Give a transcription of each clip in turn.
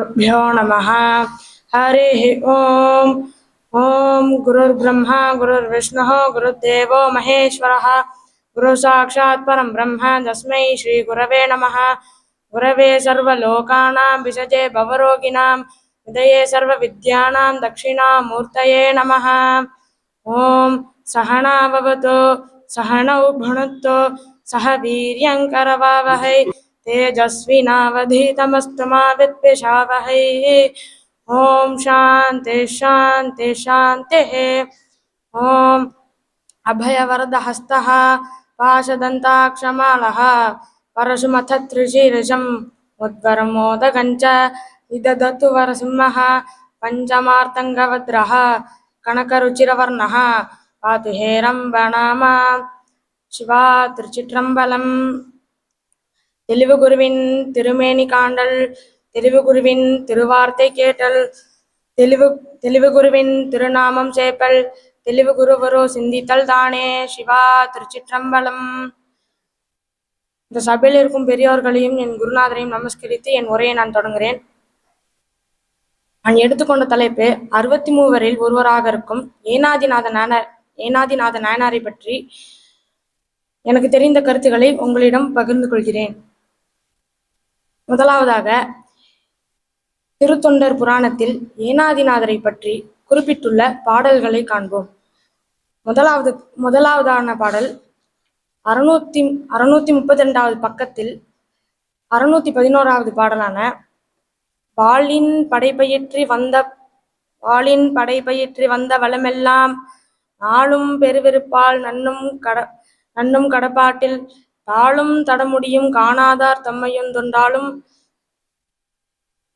गुरुभ्यो नमः। हरिः ॐ ॐ गुरुर्ब्रह्मा, गुरुर्विष्णुः महेश्वरः। गुरुसाक्षात् परं ब्रह्म, तस्मै श्रीगुरवे नमः। गुरवे सर्वलोकानां विषजे हृदये सर्वविद्यानां दक्षिणामूर्तये नमः। ॐ सहना भवतु, सहनौ भुनक्तु सह वीर्यङ्करवावहै तेजस्विनावधीतमस्तमा विद्विषावहै ॐ शान्ति शान्ति, शान्तिः। ॐ अभयवरदहस्तः, पाशदन्ताक्षमालः परशुमथ त्रिशीर्षम् उद्वरमोदकञ्च विदधतु वरसिंहः पञ्चमार्तङ्गभद्रः, कनकरुचिरवर्णः पातु हेरम्बणामा शिवा त्रिचिट्रम्बलम् தெளிவுகுருவின் திருமேனி காண்டல் தெளிவுகுருவின் திருவார்த்தை கேட்டல் தெளிவு தெளிவுகுருவின் திருநாமம் சேப்பல் தெளிவுகுருவரோ சிந்தித்தல் தானே சிவா திருச்சிற்றம்பலம். இந்த சபையில் இருக்கும் பெரியோர்களையும் என் குருநாதரையும் நமஸ்கரித்து என் உரையை நான் தொடங்குகிறேன். நான் எடுத்துக்கொண்ட தலைப்பு அறுபத்தி மூவரில் ஒருவராக இருக்கும் ஏனாதிநாத நாயனார் ஏனாதிநாத நாயனாரை பற்றி எனக்கு தெரிந்த கருத்துக்களை உங்களிடம் பகிர்ந்து கொள்கிறேன். முதலாவதாக திருத்தொண்டர் புராணத்தில் ஏனாதிநாதரை பற்றி குறிப்பிட்டுள்ள பாடல்களை காண்போம். முதலாவது முதலாவதான பாடல் அறுநூத்தி அறுநூத்தி முப்பத்தி ரெண்டாவது பக்கத்தில் அறுநூத்தி பதினோராவது பாடலான வாளின் படைப்பயிற்றி வந்த வாளின் படைப்பயிற்றி வந்த வளமெல்லாம் நாளும் பெருவிருப்பால் நன்னும் கட நன்னும் கடப்பாட்டில் தாளும் தடமுடியும் காணாதார் தம்மையும் தொண்டாலும்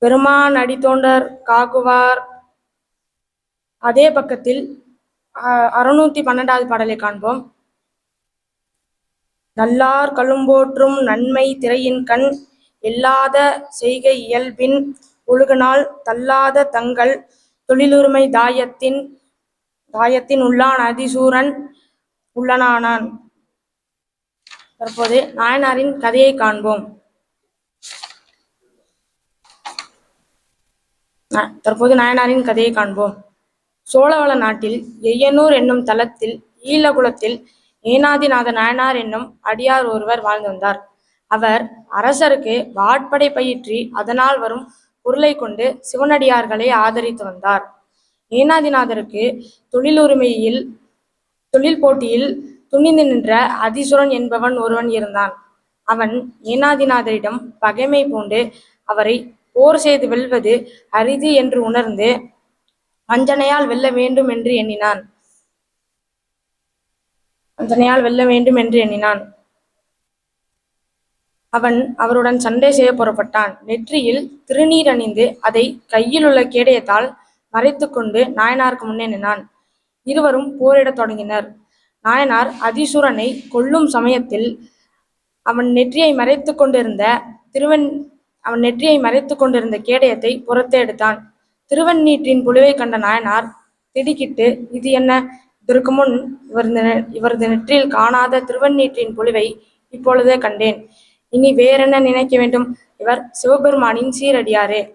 பெருமான் அடித்தோண்டர் காக்குவார் அதே பக்கத்தில் அஹ், அறுநூத்தி பன்னெண்டாவது பாடலை காண்போம். நல்லார் கழும்போற்றும் நன்மை திரையின் கண் இல்லாத செய்கை இயல்பின் ஒழுகனால் தள்ளாத தங்கள் தொழிலுரிமை தாயத்தின் தாயத்தின் உள்ளான் அதிசூரன் உள்ளனானான். தற்போது நாயனாரின் கதையை காண்போம். தற்போது நாயனாரின் கதையை காண்போம். சோழவள நாட்டில் எய்யனூர் என்னும் தலத்தில் ஈழகுலத்தில் ஏனாதிநாத நாயனார் என்னும் அடியார் ஒருவர் வாழ்ந்து வந்தார். அவர் அரசருக்கு வாட்படை பயிற்றி அதனால் வரும் பொருளை கொண்டு சிவனடியார்களை ஆதரித்து வந்தார். ஏனாதிநாதருக்கு தொழிலுரிமையில் தொழில் போட்டியில் துணிந்து நின்ற அதிசுரன் என்பவன் ஒருவன் இருந்தான். அவன் ஏனாதிநாதரிடம் பகைமை பூண்டு அவரை போர் செய்து வெல்வது அரிது என்று உணர்ந்து வஞ்சனையால் வெல்ல வேண்டும் என்று எண்ணினான். வஞ்சனையால் வெல்ல வேண்டும் என்று எண்ணினான். அவன் அவருடன் சண்டை செய்ய புறப்பட்டான். நெற்றியில் திருநீர் அணிந்து அதை கையில் உள்ள கேடயத்தால் மறைத்துக்கொண்டு நாயனாருக்கு முன்னே நின்னான். இருவரும் போரிடத் தொடங்கினர். நாயனார் அதிசூரனை கொல்லும் சமயத்தில் அவன் நெற்றியை மறைத்துக் கொண்டிருந்த திருவன் அவன் நெற்றியை மறைத்துக் கொண்டிருந்த கேடயத்தை புறத்தே எடுத்தான். திருவண்ணீற்றின் புலிவை கண்ட நாயனார் திடுக்கிட்டு இது என்ன? இதற்கு முன் இவரது நெ- இவரது நெற்றியில் காணாத திருவண்ணீற்றின் புலிவை இப்பொழுதே கண்டேன். இனி வேறென்ன நினைக்க வேண்டும்? இவர் சிவபெருமானின் சீரடியாரே.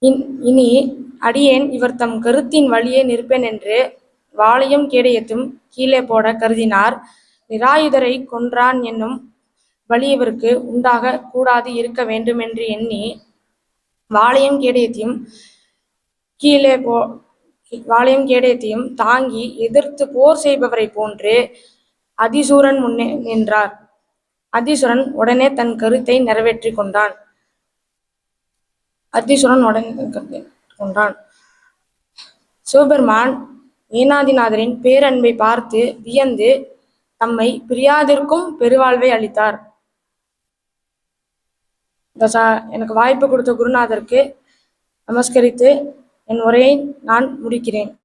இன்- இனி அடியேன் இவர் தம் கருத்தின் வழியே நிற்பேன் என்று வாளையும் கேடயத்தும் கீழே போட கருதினார். நிராயுதரை கொன்றான் என்னும் வழி இவருக்கு உண்டாக கூடாது இருக்க வேண்டும் என்று எண்ணி வாளையும் கேடயத்தையும் கீழே போ வாளையும் கேடயத்தையும் தாங்கி எதிர்த்து போர் செய்பவரை போன்று அதிசூரன் முன்னே நின்றார். அதிசுரன் உடனே தன் கருத்தை நிறைவேற்றி கொண்டான். அதிசுரன் உடனே கொண்டான். சிவபெருமான் ஏனாதிநாதரின் பேரன்பை பார்த்து வியந்து தம்மை பிரியாதிற்கும் பெருவாழ்வை அளித்தார். தசா எனக்கு வாய்ப்பு கொடுத்த குருநாதருக்கு நமஸ்கரித்து என் உரையை நான் முடிக்கிறேன்.